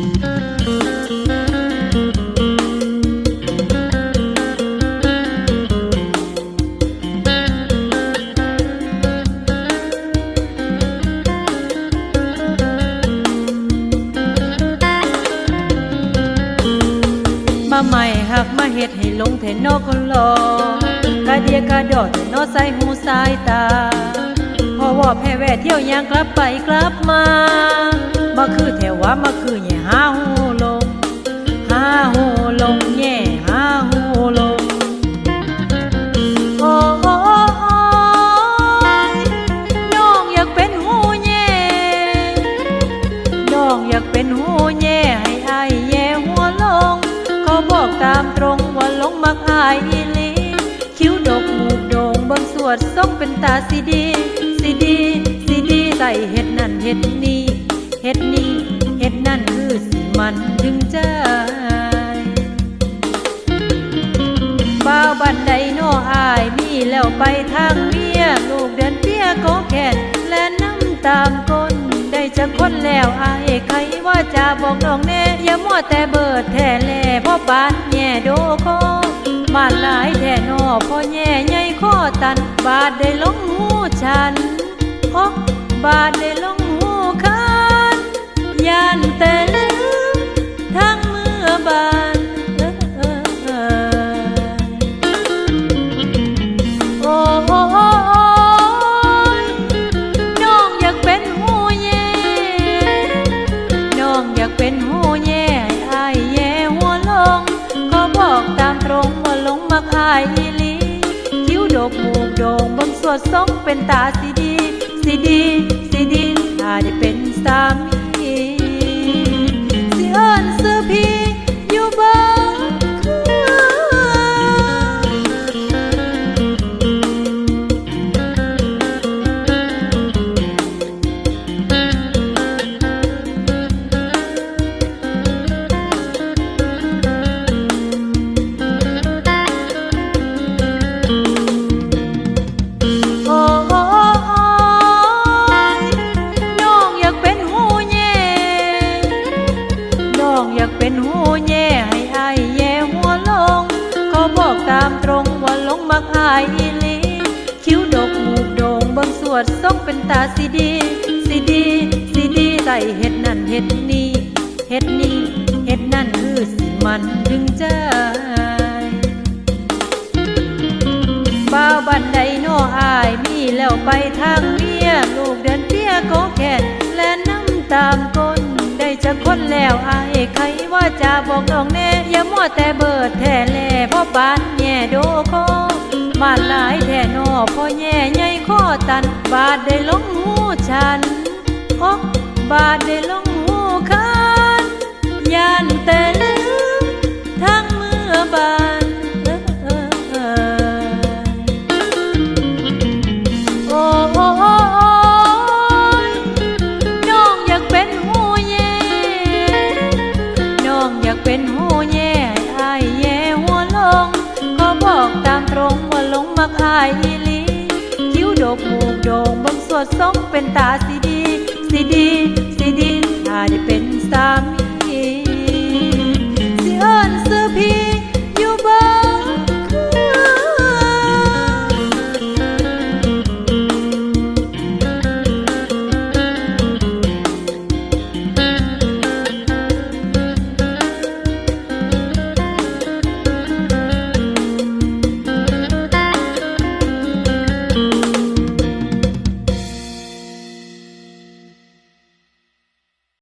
มาใหม่หักมาเฮ็ดให้ลงเทนอคนรอกระเดียกระดอดเทนอใส่หูสายตาเพราะว่าแพ้แว่เที่ยวยางกลับไปกลับมา มาคือแถวว่ามาคือ หาหูลง หาหูลงแย่หาหูลง โอ้ยน้องอยากเป็นหูแย่น้องอยากเป็นหูแย่ให้อายแย่หัวลง เขาบอกตามตรงว่าลงมักอายอีลี คิ้วดกหมูกโด่งบิ่งสวดส่งเป็นตาสีดี สีดี สีดีใส่เห็ดนั่นเห็ดนี่เห็ดนี่ มันถึงใจบ่าวบันไดโนอายมีแล้วไปทางเมียลูกเดินเตี้ยก็แก่นและน้ำตามก้นได้จะคนแล้วอายใครว่าจะบอกน้องแน่อย่ามัวแต่เบิดแท่แลพ่อบานแย่โดโคมาหลายแท่นอพ่อแย่ใหญ่ข้อตัน บาดได้ลงหูฉันโอบาดได้ลง อีลี คิ้วโดกหมูกโด่งบังสวดทรงเป็นตาสีดี สีดี สีดีถ้าได้เป็นสามี แย่ให้อายแย่หัวลงเขาบอกตามตรงว่าลงมักอายอีลี คิ้วดกหมูกโด่งบางสวดส่งเป็นตาสีดีสีดีสีดีใส่เห็ดนั่นเห็ดนี่เห็ดนี่เห็ดนั่นคือสิมันถึงใจบ่าวบันไดโนอายมีแล้วไปทางเมียลูกเดินเตี้ยก็แก่นและน้ำตามก้น จะคนแล้วอายใครว่าจะบอกน้องแน่อย่ามัวแต่เบิดแท่แลพ่อบานแย่โดคอมาหลายแท่นอพ่อแย่ใหญ่ข้อตัน บาดได้ลงหูฉันโอ้บาดได้ลงหูคันยานแต่ลืมทั้งเมื่อบา อายอีหลี คิ้วโดกมูกโด่งบางสวดทรงเป็นตาสีดี สีดี สีดีถ้าได้เป็น